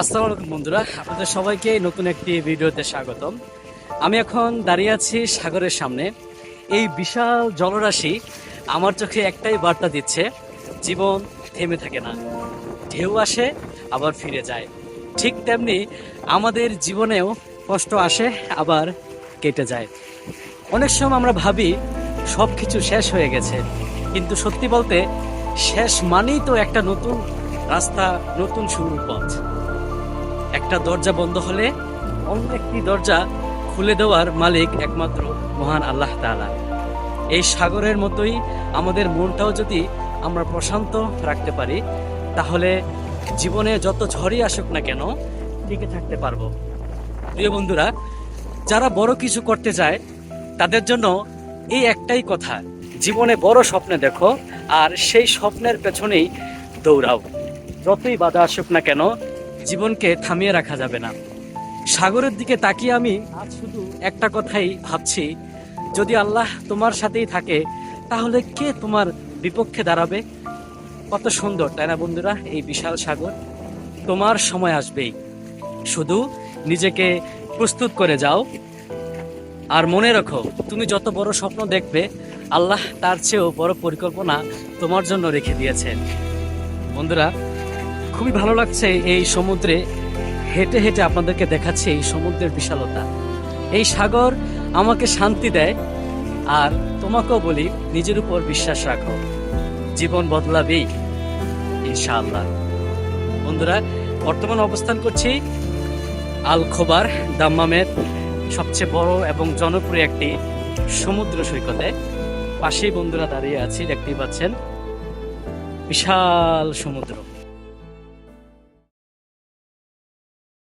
আসসালামু আলাইকুম বন্ধুরা, আপনাদের সবাইকে নতুন একটি ভিডিওতে স্বাগতম। আমি এখন দাঁড়িয়ে আছি সাগরের সামনে। এই বিশাল জলরাশি আমার চোখে একটাই বার্তা দিচ্ছে, জীবন থেমে থাকে না। ঢেউ আসে, আবার ফিরে যায়। ঠিক তেমনি আমাদের জীবনেও কষ্ট আসে, আবার কেটে যায়। অনেক সময় আমরা ভাবি সব কিছু শেষ হয়ে গেছে। কিন্তু সত্যি বলতে, শেষ মানেই তো একটা নতুন রাস্তা, নতুন শুরুর পথ। একটা দরজা বন্ধ হলে অন্য একটি দরজা খুলে দেওয়ার মালিক একমাত্র মহান আল্লাহ তাআলা। এই সাগরের মতোই আমাদের মনটাও যদি আমরা প্রশান্ত রাখতে পারি, তাহলে জীবনে যত ঝড়ই আসুক না কেন, টিকে থাকতে পারব। প্রিয় বন্ধুরা, যারা বড় কিছু করতে যায়, তাদের জন্য এই একটাই কথা, জীবনে বড় স্বপ্নে দেখো, আর সেই স্বপ্নের পেছনেই দৌড়াও। যতই বাধা আসুক না কেন জীবনকে থামিয়ে রাখা যাবে না। সাগরের দিকে তাকিয়ে আমি আজ শুধু একটা কথাই ভাবছি, যদি আল্লাহ তোমার সাথেই থাকে, তাহলে কে তোমার বিপক্ষে দাঁড়াবে? কত সুন্দর, তাই না বন্ধুরা? এই বিশাল সাগর তোমার সময় আসবেই। শুধু নিজেকে প্রস্তুত করে যাও। আর মনে রাখো, তুমি যত বড় স্বপ্ন দেখবে, আল্লাহ তার চেয়েও বড় পরিকল্পনা তোমার জন্য রেখে দিয়েছেন। বন্ধুরা খুবই ভালো লাগছে এই সমুদ্রে। হেঁটে হেঁটে আপনাদেরকে দেখাচ্ছি এই সমুদ্রের বিশালতা। এই সাগর আমাকে শান্তি দেয়, আর তোমাকেও বলি, নিজের উপর বিশ্বাস রাখো। জীবন বদলাবেই ইনশাআল্লাহ। বন্ধুরা, বর্তমান অবস্থান করছি আল খোবার দাম্মামের সবচেয়ে বড় এবং জনপ্রিয় একটি সমুদ্র সৈকতে। পাশেই বন্ধুরা দাঁড়িয়ে আছি, দেখতেই পাচ্ছেন। বিশাল সমুদ্র।